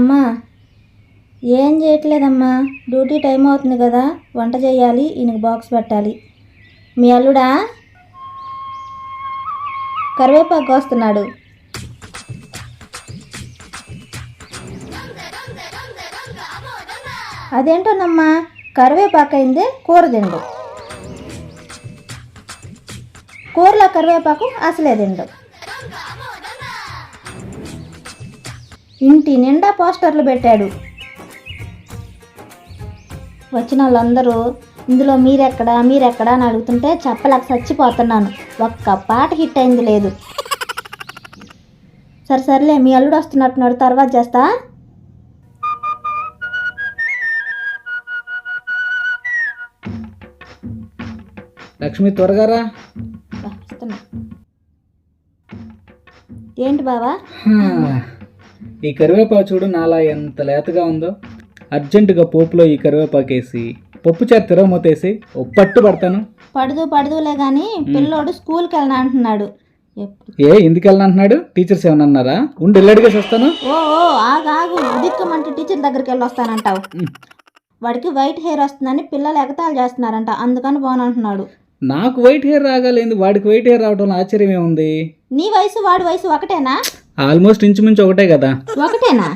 అమ్మా ఏం చేయట్లేదమ్మా. Duty time అవుతుంది కదా వంట చేయాలి ఈయనకు బాక్స్ పెట్టాలి. మీ అల్లుడా? కరివేపాకు వస్తున్నాడు అదేంటోనమ్మా కరివేపాకు అయిందే కూర తిండు. కూరలో కరివేపాకు అసలే తిండు. ఇంటి నిండా పోస్టర్లు పెట్టాడు. వచ్చిన వాళ్ళందరూ ఇందులో మీరెక్కడా మీరెక్కడా అని అడుగుతుంటే చెప్పలేక చచ్చిపోతున్నాను. ఒక్క పాట హిట్ అయింది లేదు. సరే సర్లే మీ అల్లుడు వస్తున్నట్టున్నాడు తర్వాత చేస్తా. లక్ష్మి త్వరగా రా. బా, వస్తున్నా. ఏంటి బావా. ఈ కరివేపాకు చూడు నాలా ఎంత లేతగా ఉందో. అర్జెంటుగా పోపులో ఈ కరివేపాకు వేసి పప్పు చేత తిరగమూతేసి ఓ పట్టు పడతాను. పడదు పడదులే కానీ పిల్లోడు స్కూల్కి వెళ్ళను అంటున్నాడు. ఏ ఎందుకు వెళ్ళనంటున్నాడు టీచర్స్ ఏమన్నా అన్నారా? ఉండి వెళ్ళడిగేసి వస్తాను. ఓ ఓ ఆగు ఆగు ఉదిక్కమంటే టీచర్ దగ్గరికి వెళ్ళి వస్తానంటావు. వాడికి వైట్ హెయిర్ వస్తుందని పిల్లలు ఎగతాళి చేస్తున్నారంట అందుకని పోనంటున్నాడు నాకు వైట్ హెయిర్ రాగాలేదు? వాడికి వైట్ హెయిర్ రావడంలో ఆశ్చర్యం ఏముంది? నీ వయసు వాడి వయసు ఒకటేనా? ఆల్మోస్ట్ ఇంచుమించు ఒకటే కదా. ఒకటేనా?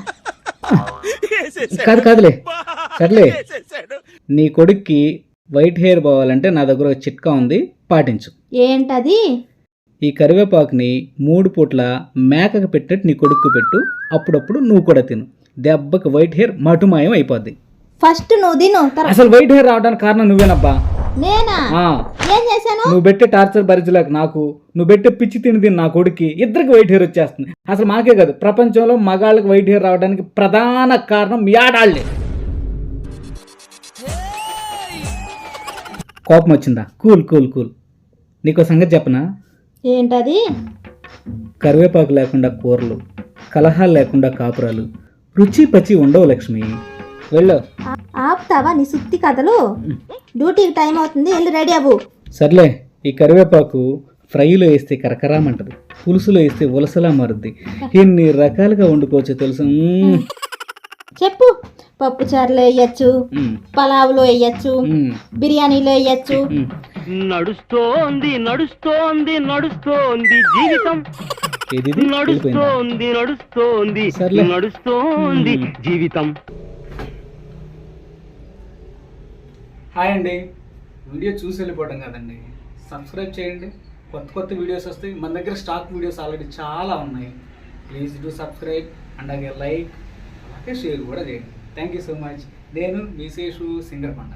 కాదు కాదులే. సర్లే. నీ కొడుక్కి వైట్ హెయిర్ పోవాలంటే నా దగ్గర ఒక చిట్కా ఉంది పాటించు. ఏంటది? ఈ కరివేపాకుని మూడు పూట్ల మేకకు పెట్టినట్టు నీ కొడుక్కు పెట్టు అప్పుడప్పుడు నువ్వు కూడా తిను. దెబ్బకి వైట్ హెయిర్ మటుమాయం అయిపోద్ది. ఫస్ట్ నువ్వు తిను అసలు వైట్ హెయిర్ రావడానికి కారణం నువ్వేనబ్బా? నేనా? ఆ, ఏం చేశాను? నువ్వు పెట్టే టార్చర్ భరించలేక నాకు నువ్వు పెట్టే పిచ్చి తిని తిని నా కొడుక్కి ఇద్దరికి వైట్ హెయిర్ వచ్చేస్తుంది. అసలు మాకే కాదు ప్రపంచంలో మగాళ్ళకి వైట్ హెయిర్ రావడానికి ప్రధాన కారణం మీ ఆడాళ్ళే. కోపం వచ్చిందా? Cool cool cool. నీకో సంగతి చెప్పనా? ఏంటది? కరివేపాకు లేకుండా కూరలు కలహాలు లేకుండా కాపురాలు రుచి పచి ఉండవు లక్ష్మి. వెళ్ళు ఆ- ఆపుతావా నీ సుత్తి కథలు డ్యూటీకి టైం అవుతుంది వెళ్ళి రెడీ అవ్వు సర్లే ఈ కరివేపాకు ఫ్రైలో వేస్తే కరకరామంటది పులుసులో వేస్తే ఉలసలా మారుద్ది ఎన్ని రకాలుగా వండుకోవచ్చు తెలుసు. చెప్పు పప్పు చారులో వేయచ్చు. పలావులో వేయచ్చు. బిర్యానీలో వేయచ్చు. నడుస్తోంది నడుస్తోంది నడుస్తోంది జీవితం? నడుస్తోంది నడుస్తోంది సర్లే. నడుస్తోంది. జీవితం హాయ్ అండి. వీడియో చూసి వెళ్ళిపోవడం కదండి. సబ్స్క్రైబ్ చేయండి. కొత్త కొత్త వీడియోస్ వస్తాయి. మన దగ్గర స్టాక్ వీడియోస్ ఆల్రెడీ చాలా ఉన్నాయి. ప్లీజ్ డూ సబ్స్క్రైబ్ అండ్ అలాగే లైక్ అలాగే షేర్ కూడా చేయండి. థ్యాంక్ యూ సో మచ్ నేను మీ సింగర్ పండ